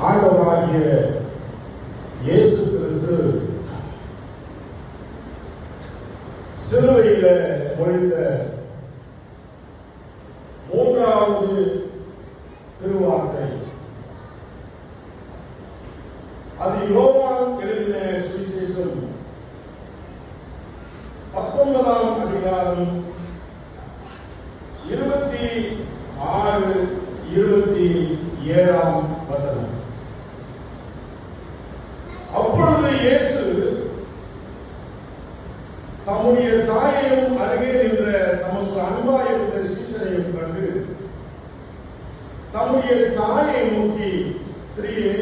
ஆண்டவராகிய இயேசு கிறிஸ்து. சிறுவையில் பொழிந்த மூன்றாவது திருவார்த்தை அது யோவான் எழுதின சுவிசேஷம் பத்தொன்பதாம் அதிகாரம் இருபத்தி ஆறு இருபத்தி ஏழாம் வசனம் அப்பொழுது இயேசு தம்முடைய தாயையும் அருகே நின்ற தமக்கு அன்பாயிருந்த சீசனையும் கண்டு தம்முடைய தாயை நோக்கி ஸ்ரீயே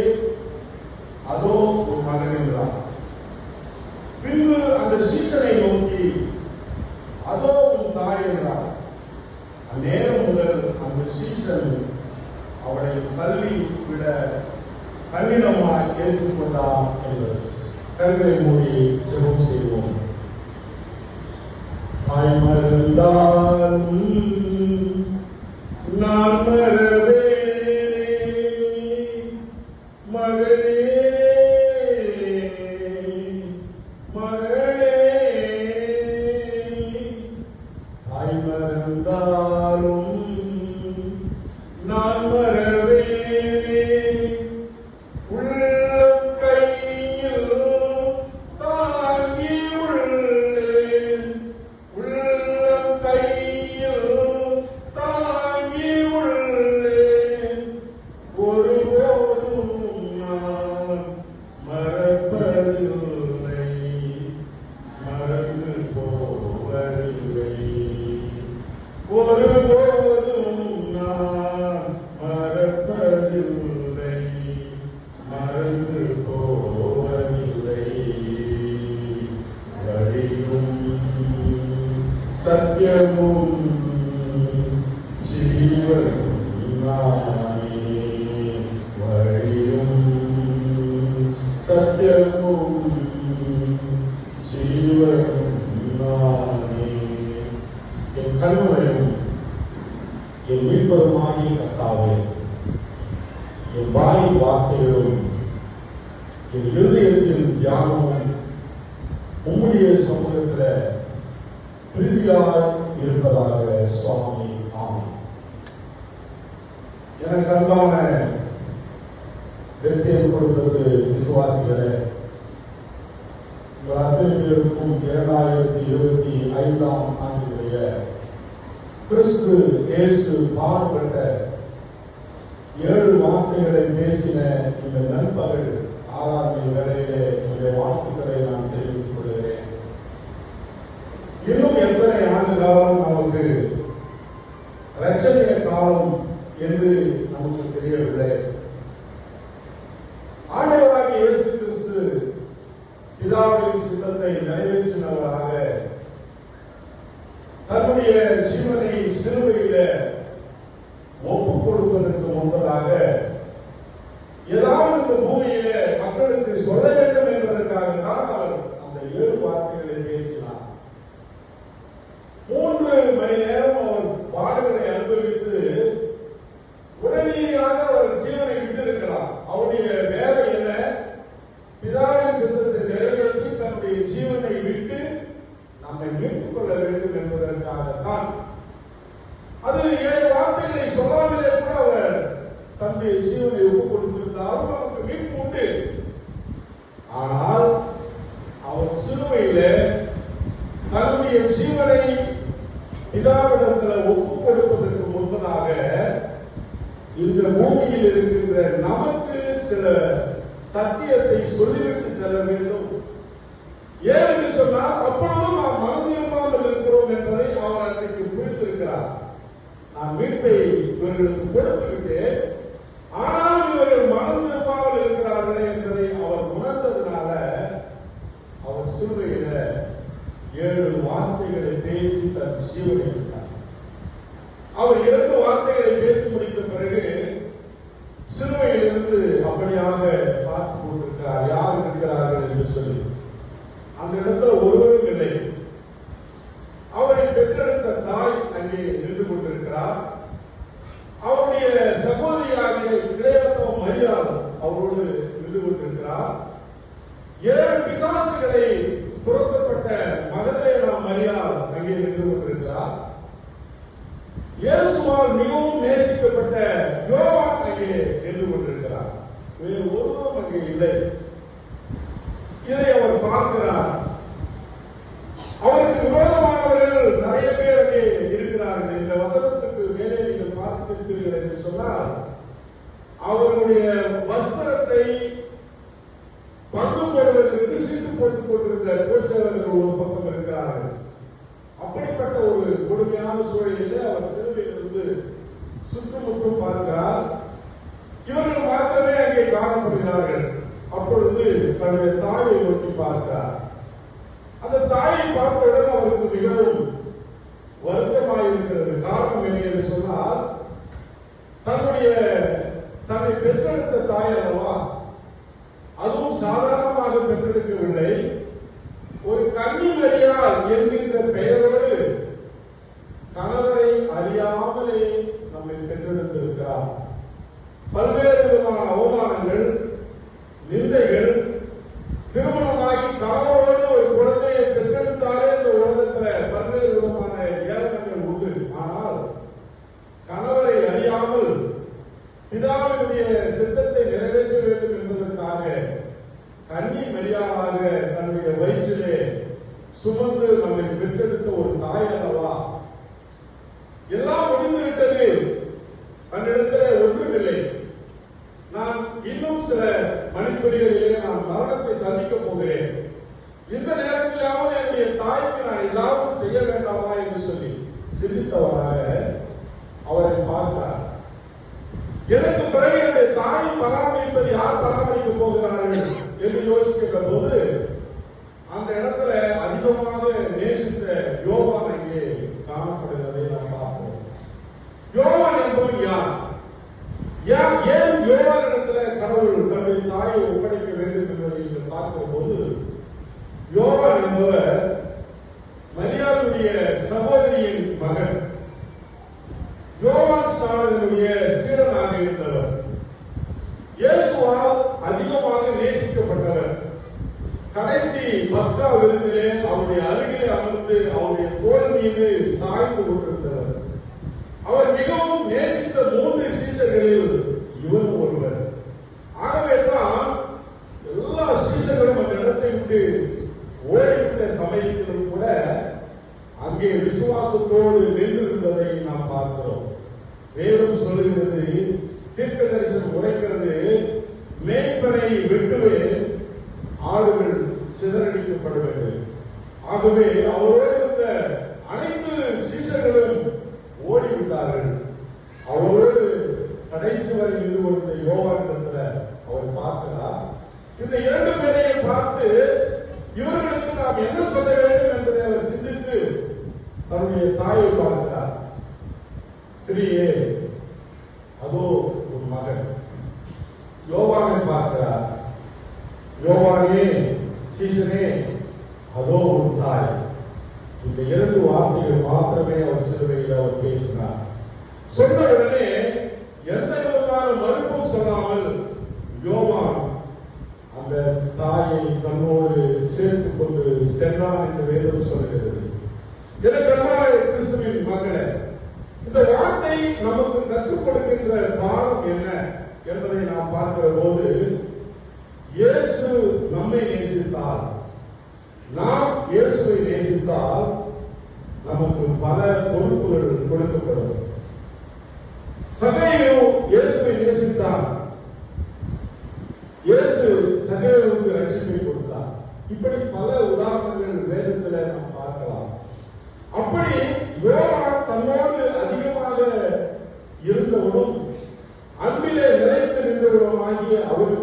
பிரீதியாய் இருப்பதாக சுவாமி ஆமென் எனக்கு அன்பான வெற்றியம் கொடுத்தது விசுவாசிகளே உங்கள் அத்தனை இரண்டாயிரத்தி இருபத்தி ஐந்தாம் ஆண்டினுடைய கிறிஸ்து இயேசு பாடுபட்ட ஏழு வார்த்தைகளை பேசின இந்த நண்பர்கள் ஆறாவது வேலையிலே என்னுடைய வாழ்த்துக்களை நான் தெரிவித்துக் கொள்கிறேன். இன்னும் எந்த ஆண்டு காலம் நமக்கு காலம் என்று நமக்கு தெரியவில்லை. ஆண்டவராக இயேசு கிறிஸ்து பிதாவின் சித்தத்தை நிறைவேற்றினவராக தன்னுடைய ஜீவனை சிறுவையில ஒப்பு கொடுப்பதற்கு முன்பதாக ஏதாவது இந்த பூமியில மக்களுக்கு சொல்ல வேண்டும் என்பதற்காக தான் அவர் அந்த ஏழு வார்த்தைகளை பேசினார் மூன்று மணி நேரம் அவர் பாடுகளை அனுபவித்து உடனடியாக அவர் ஜீவனை விட்டிருக்கலாம் அவருடைய வேலை என்ன பிதாவின் சித்தத்தை நிறைவேற்றி தன்னுடைய ஜீவனை விட்டு நம்மை மீட்டுக் கொள்ள வேண்டும் என்பதற்காகத்தான் அது ஏழு வார்த்தைகளை சொல்லாமலே கூட அவர் தன்னுடைய ஜீவனை ஒப்புக் கொடுத்திருந்தாலும் நமக்கு மீட்பு உண்டு ஆனால் அவர் சிலுவையில தன்னுடைய ஜீவனை பிதாவிடத்தில் ஒப்புக் கொடுப்பதற்கு முன்பதாக இந்த பூமியில் இருக்கின்ற நமக்கு சில சத்தியத்தை சொல்லிவிட்டு செல்ல வேண்டும். ஏன் என்று சொன்னால் அப்பொழுதும் நாம் மனதிரும்பாமல் இருக்கிறோம் என்பதை அவர் அன்றைக்கு புரிந்திருக்கிறார். நான் மீட்பை இவர்களுக்கு கொடுத்து விட்டேன் இவர்கள் மனதிரும்பாமல் இருக்கிறார்கள் என்பதை அவர் உணர்ந்ததுனால அவர் சிலுவையில ஏழு வார்த்தைகளை பேசி தன் ஜீவனை அவர் இரண்டு வார்த்தைகளை பேசி முடித்த பிறகு சிறுமையிலிருந்து அப்படியாக பார்த்து கொண்டிருக்கிறார். யார் இருக்கிறார்கள் என்று சொல்லி. அந்த இடத்துல ஒருவர் இல்லை அவரை பெற்றெடுத்த தாய் அங்கே நின்று கொண்டிருக்கிறார் அவருடைய சகோதரியாகிய கிளையத்தோ மரியாதை அவரோடு நின்று கொண்டிருக்கிறார் ஏழு பிசாசுகளை துரத்தப்பட்ட மகதலேனா மரியாள் அங்கே நின்று கொண்டிருக்கிறார் இயேசுவால் மிகவும் நேசிக்கப்பட்ட யோவான் அங்கே நின்று கொண்டிருக்கிறார் வேறு ஒருவரும் அங்கே இல்லை. இதை அவர் பார்க்கிறார். அவருக்கு விரோதமானவர்கள் நிறைய பேர் அங்கே இருக்கிறார்கள். இந்த வசனத்துக்கு மேலே நீங்கள் பார்த்திருக்கிறீர்கள் என்று சொன்னால் அவருடைய வஸ்திரத்தை பங்கு போடுவதற்கு சீட்டு போட்டுக் கொண்டிருந்த கோச்சேவர்கள் ஒரு பக்கம் இருக்கிறார்கள். அப்படிப்பட்ட ஒரு கொடுமையான சூழலில் அவர் சிறுவையிலிருந்து சுற்றுமுற்றும் பார்க்கிறார். இவர்கள் மாத்திரமே அங்கே காணப்படுகிறார்கள். தன்னுடைய தாயை நோக்கி பார்க்கிறார். அந்த தாயை பார்த்த பார்த்தவுடன் அவருக்கு மிகவும் வருத்தமாயிருக்கிறது. காரணம் என்ன என்று சொன்னால் தன்னுடைய தன்னை பெற்றெடுத்த தாய் அல்லவா அதுவும் சாதாரணமாக பெற்றெடுக்கவில்லை ஒரு கன்னிமரியால் என்கின்ற பெயரோடு கணவரை அறியாமலே நம்மை பெற்றெடுத்திருக்கிறார் பல்வேறு விதமான அவமானங்கள் நிந்தைகள் திருமணமாகி கணவரோடு ஒரு குழந்தையை பெற்றெடுத்தாலே இந்த உலகத்துல பல்வேறு விதமான ஏளனங்கள் உண்டு ஆனால் கணவரை அறியாமல் பிதாவினுடைய சித்தத்தை நிறைவேற்ற வேண்டும் என்பதற்காக கன்னி மரியாதாக தன்னுடைய வயிற்றிலே சுமந்து நம்மை பெற்றெடுத்த ஒரு தாய் அல்லவா எல்லாம் முடிந்து விட்டது தன்னிடத்தில் ஒன்றுமில்லை நான் இன்னும் சில மணித்துறைகளிலே நான் மரணத்தை சந்திக்க போகிறேன் இந்த நேரத்திலாவது என்னுடைய தாய்க்கு நான் ஏதாவது செய்ய வேண்டாமா என்று சொல்லி சிந்தித்தவராக அவரை பார்த்தார் எனக்கு பிறகு என்னுடைய தாய் பராமரிப்பது யார் பராமரிக்க போகிறார்கள் என்று யோசிக்கின்ற போது அந்த இடத்துல அதிகமாக நேசித்த யோவான் அங்கே காணப்படுகிறதை நாம் பார்ப்போம் யோவான் என்பவன் யார் ஏன் ஏன் யோவானிடத்துல கடவுள் தன்னுடைய தாயை ஒப்படைக்க வேண்டும் என்பதை நீங்கள் பார்க்கிற போது யோகா என்பவர் விசுவாசத்தோடு நின்றிருந்ததை நாம் பார்க்கிறோம் வேதம் சொல்லுகிறது தீர்க்க தரிசனம் உரைக்கிறது மேய்ப்பனை விட்டுவே ஆடுகள் சிதறடிக்கப்படுவது. ஆகவே அவரோடு இருந்த அனைத்து சீசர்களும் ஓடிவிட்டார்கள் அவரோடு கடைசி வரை இருந்து கொண்ட யோகானத்துல அவர் பார்க்கிறார் இந்த இரண்டு பேரையும் பார்த்து இவர்களுக்கு நாம் என்ன சொல்ல வேண்டும் என்பதை அவர் சிந்தித்து தன்னுடைய தாயை பார்க்கிறார் ஸ்திரீயே அதோ உன் மகன் யோவானை பார்க்கிறார் யோவானே சீசனே அதோ உன் தாய் இந்த இரண்டு வார்த்தைகள் மாத்திரமே அவர் சிலுவையில் அவர் பேசினார். சொன்ன உடனே எந்த விதமான மறுப்பும் சொல்லாமல் யோவான் அந்த தாயை தன்னோடு சேர்த்துக் கொண்டு சென்றான் என்று வேதம் சொல்கிறது. எனக்கு கிறிஸ்துவின் மகளே இந்த வார்த்தை நமக்கு கற்றுக் கொடுக்கின்ற பாடம் என்ன என்பதை நாம் பார்க்கிற போது இயேசு நம்மை நேசித்தால் நாம் இயேசுவை நேசித்தால் நமக்கு பல பொறுப்புகள் கொடுக்கப்படும். சகையோ இயேசுவை நேசித்தார். இயேசு சகையோவுக்கு ரட்சிப்பை கொடுத்தார். இப்படி பல உதாரணங்கள் வேதத்தில் நாம் பார்க்கலாம். அப்படி யோவான் தன்னோடு அதிகமாக இருந்தவனும் அன்பிலே நிலைத்து நின்றவனுமாகிய அவருக்கு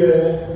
Yeah.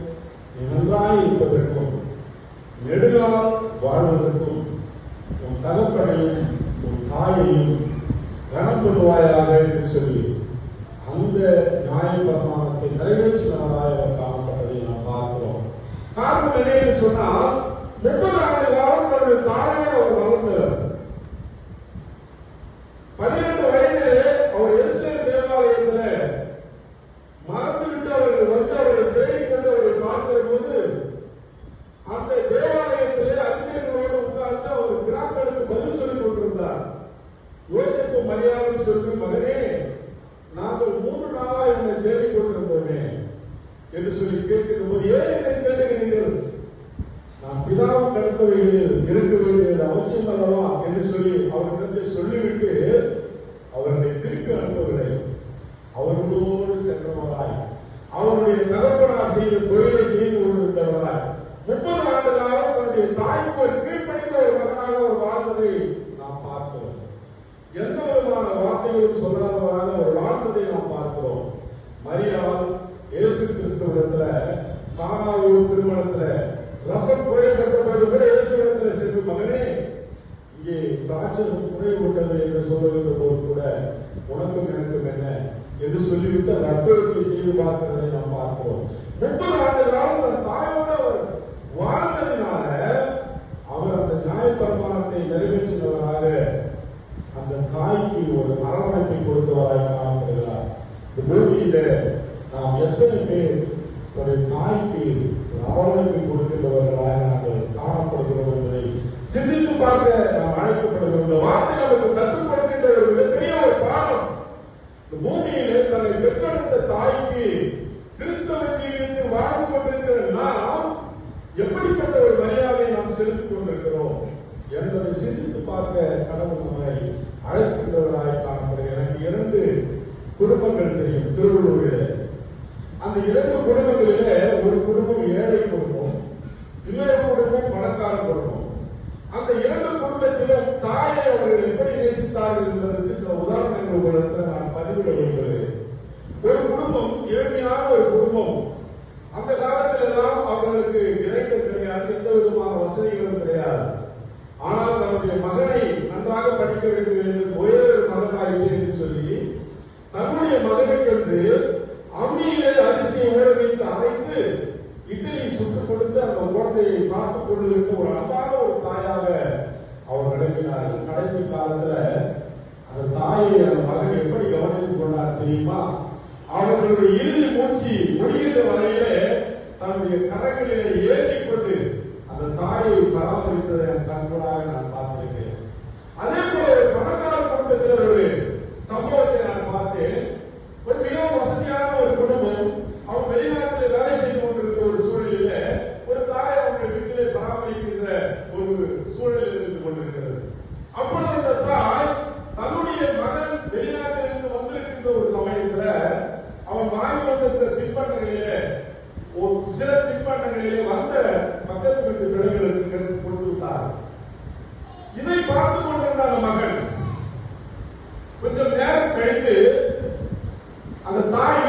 வாழ்ந்ததை நாம் பார்க்கிறோம். எந்த விதமான வார்த்தைகளும் சொல்லாதவராக ஒரு வாழ்ந்ததை நாம் பார்க்கிறோம். மரியாள் இயேசு கிறிஸ்துவிடத்துல காணாவூர் திருமணத்துல ரசம் கூட இயேசு இடத்துல சென்று மகனே இங்கே காய்ச்சல் குறைவுட்டது என்று போது கூட உனக்கும் எனக்கும் என்ன? என்று சொல்லிவிட்டு அந்த செய்து பார்க்கிறதை நாம் பார்க்கிறோம். முப்பது ஆண்டு காலம் தாயோட தாயோடு வாழ்ந்த பூமியில நாம் எத்தனை பேர் தன்னுடைய தாய்க்கு அவர்களுக்கு கொடுக்கின்றவர்களாக நாங்கள் காணப்படுகிறோம் என்பதை சிந்தித்து பார்க்க நாம் அழைக்கப்படுகிறோம். இந்த வார்த்தை நமக்கு கட்டுப்படுகின்ற ஒரு மிகப்பெரிய ஒரு பாடம். பூமியிலே தன்னை பெற்றெடுத்த தாய்க்கு கிறிஸ்தவ ஜீவியத்தில் வாழ்ந்து கொண்டிருக்கிற நாம் எப்படிப்பட்ட ஒரு மரியாதை நாம் செலுத்திக் கொண்டிருக்கிறோம் என்பதை சிந்தித்து பார்க்க கடவுள் நம்மை திருவள்ளுவரே அந்த இரண்டு குடும்பங்களிலே ஒரு குடும்பம் ஏழை குடும்பம் இன்னொரு குடும்பம் பணக்கார குடும்பம். அந்த இரண்டு குடும்பத்திலே தாயை அவர்கள் எப்படி நேசித்தார்கள் என்பதற்கு சில உதாரணங்கள் உங்களுக்கு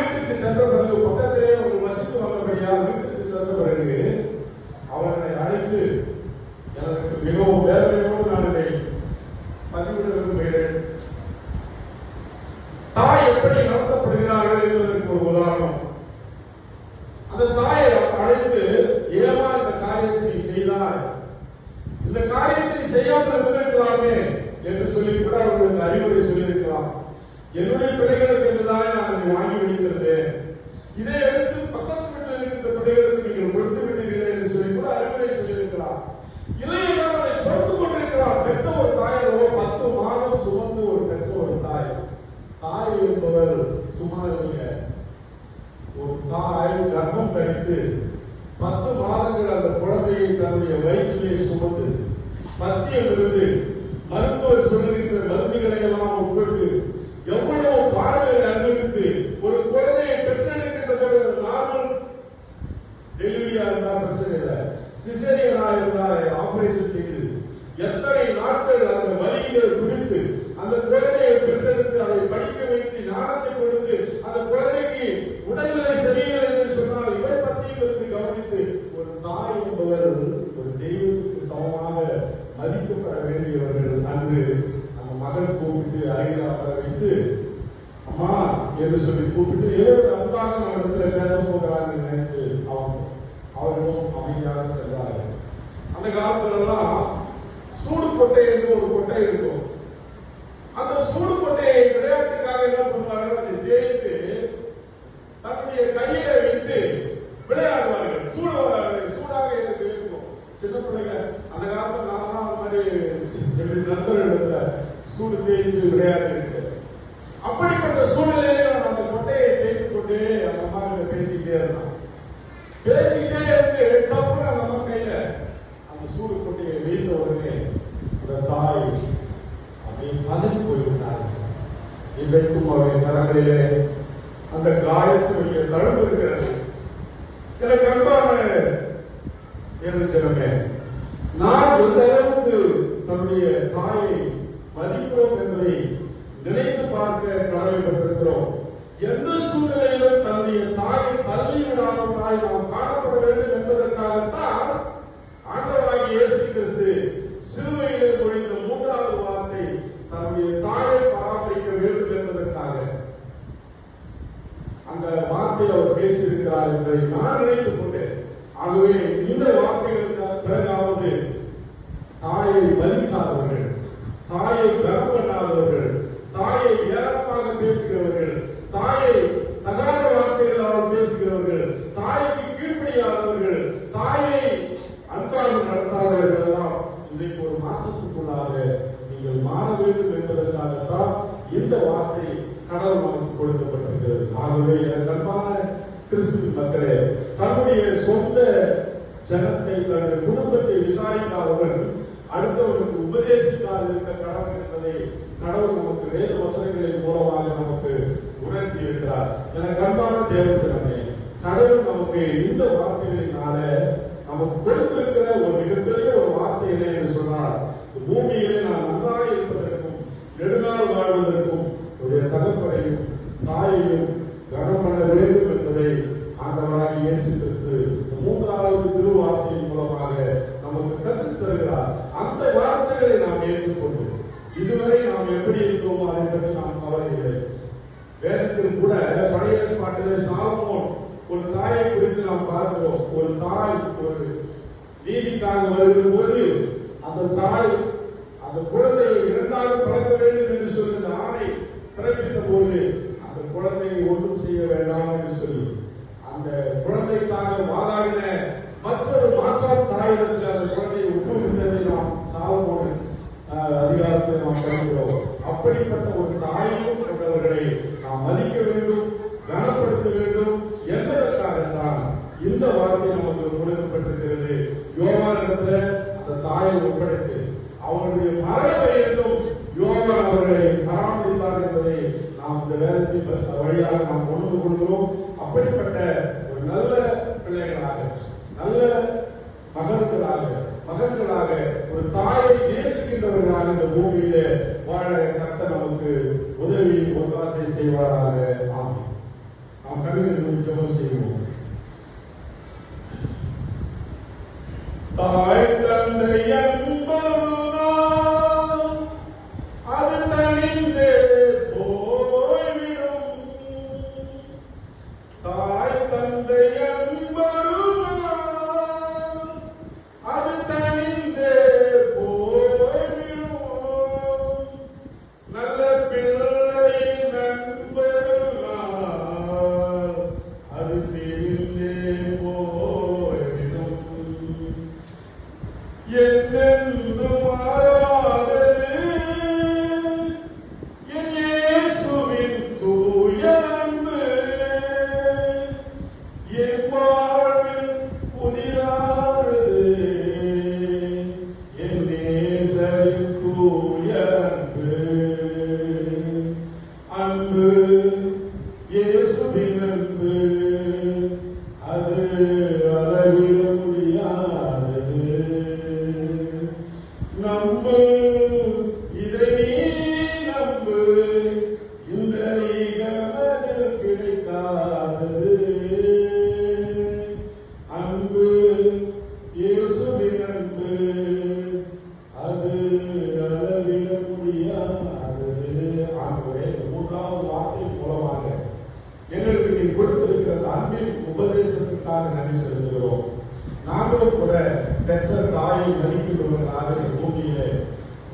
வீட்டுக்கு சென்ற பிறகு பக்கத்திலே ஒரு மசித்து வந்தபடியால் வீட்டுக்கு சென்ற பிறகு அவனை அழைத்து ஒரு தாய் என்பவர் ஒரு தெய்வத்துக்கு சமமாக மதிக்கப்பட வேண்டியவர்கள். அன்று அந்த மகள் கூப்பிட்டு அருகில் அமர வைத்து அம்மா என்று சொல்லி கூப்பிட்டு ஏதோ ஒரு அன்பாக நம்ம இடத்துல பேச போகிறாங்க நினைத்து அவங்க அவர்களும் அமைதியாக சென்றார்கள். அந்த காலத்துல எல்லாம் சூடு கொட்டை என்று ஒரு கொட்டை இருக்கும். அவர் என்பதை நான் நினைத்துக் கொண்டேன். ஆகவே இந்த வார்த்தைகளுக்கு பிறகாவது தாயை மதிக்காதவர்கள் தாயை கனம் பண்ணாதவர்கள் தாயை ஏளனமாக பேசுகிறவர்கள் தாயை தகாத வார்த்தைகளால் பேசுகிறவர்கள் தாய்க்கு கீழ்ப்படியாதவர்கள் தாயை அன்பாக நடத்தாதவர்கள் எல்லாம் இன்றைக்கு ஒரு மாற்றத்துக்குள்ளாக நீங்கள் மாற வேண்டும் என்பதற்காகத்தான் இந்த வார்த்தை கடவுள் நமக்கு கொடுக்கப்பட்டிருக்கிறது ஆகவே எனக்கு அன்பான கிறிஸ்துவ மக்களே தன்னுடைய சொந்த ஜனத்தை தனது குடும்பத்தை விசாரிக்காதவன் அடுத்தவனுக்கு உபதேசிக்காது இருக்க கடவுள் என்பதை கடவுள் நமக்கு வேத வசனங்களின் மூலமாக நமக்கு உணர்த்தி இருக்கிறார். என கண்பான தேவ கடவுள் நமக்கு இந்த வார்த்தைகளினால நமக்கு கொடுத்திருக்கிற ஒரு மிகப்பெரிய ஒரு வார்த்தை இல்லை என்று சொன்னால் பூமியிலே நான் நன்றாக இருப்பதற்கும் நெடுநாள் வாழ்வதற்கும் உடைய தகப்பனையும் தாயையும் கனம் பண்ண வேண்டும் என்பதை ஆண்டவராக இயேசு கிறிஸ்து மூன்றாவது திருவார்த்தையின் மூலமாக நமக்கு கற்றுத் தருகிறார். அந்த வார்த்தைகளை நாம் ஏற்றுக்கொண்டு இதுவரை நாம் எப்படி இருந்தோமோ அதை பற்றி நாம் கவலையில்லை. வேதத்தில் கூட பழைய ஏற்பாட்டிலே சாலமோன் ஒரு தாயை குறித்து நாம் பார்க்கிறோம் ஒரு தாய் ஒரு நீதிக்காக வருகிற போது அந்த தாய் அந்த குழந்தையை இரண்டாக பழக்க வேண்டும் என்று சொல்லி அந்த ஆணை பிறப்பித்த போது அந்த குழந்தையை ஒன்றும் செய்ய வேண்டாம் என்று சொல்லி அந்த குழந்தைக்காக வாதாடின மற்றொரு மாற்றான் தாயிடத்தில் அந்த குழந்தையை ஒப்புவித்ததை நாம் சாலமோன் அதிகாரத்தை நாம் கருதுகிறோம். அப்படிப்பட்ட ஒரு தாயும் கொண்டவர்களை நாம் மதிக்க வேண்டும் கனப்படுத்த வேண்டும் என்பதற்காகத்தான் இந்த வார்த்தை நமக்கு கொடுக்கப்பட்டிருக்கிறது யோகானிடத்துல அந்த தாயை ஒப்படைத்து அவருடைய மரண என்றும் யோகா அவர்களை பராமரித்தார் என்பதை நாம் இந்த நேரத்தில் வழியாக நாம் உணர்ந்து கொள்கிறோம் அப்படிப்பட்ட ஒரு நல்ல பிள்ளைகளாக நல்ல மகன்களாக மகன்களாக ஒரு தாயை நேசிக்கின்றவர்களாக இந்த பூமியிலே வாழ கத்த நமக்கு உதவி ஒத்தாசை செய்வாராக ஆமாம் நாம் கண்களில் ஜெபம் செய்வோம் தாய் தந்தை என்பதுதான் அது தனிந்து போய்விடும் தாய் தந்தை நாங்களும் கூட பெற்ற தாயை மதிக்கிறவர்களாக இந்த பூமியிலே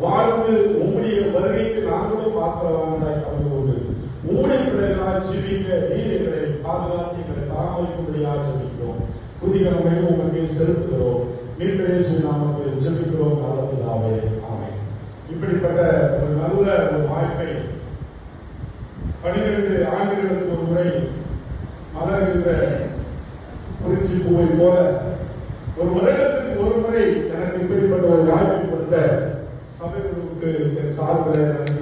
வாழ்ந்து உம்முடைய வருகைக்கு நாங்களும் பாத்திரவானாய் அவர்களோடு உம்முடைய பிள்ளைகளால் ஜீவிக்க நீர் எங்களை பாதுகாத்து எங்களை பராமரிக்கும்படியாக ஜெபிக்கிறோம். துதிகளை உங்களுக்கு செலுத்துகிறோம். மீன்பேசு நாமத்தில் ஜெபிக்கிறோம் நல்லதாவே ஆமை இப்படிப்பட்ட ஒரு நல்ல ஒரு வாய்ப்பை பனிரெண்டு ஆண்டுகளுக்கு ஒரு முறை மலர்கின்ற குறிச்சி பூவை போல ஒரு வருடத்துக்கு ஒரு முறை எனக்கு இப்படிப்பட்ட ஒரு வாய்ப்பு கொடுத்த சபைகளுக்கு என் சார்பில் நன்றி.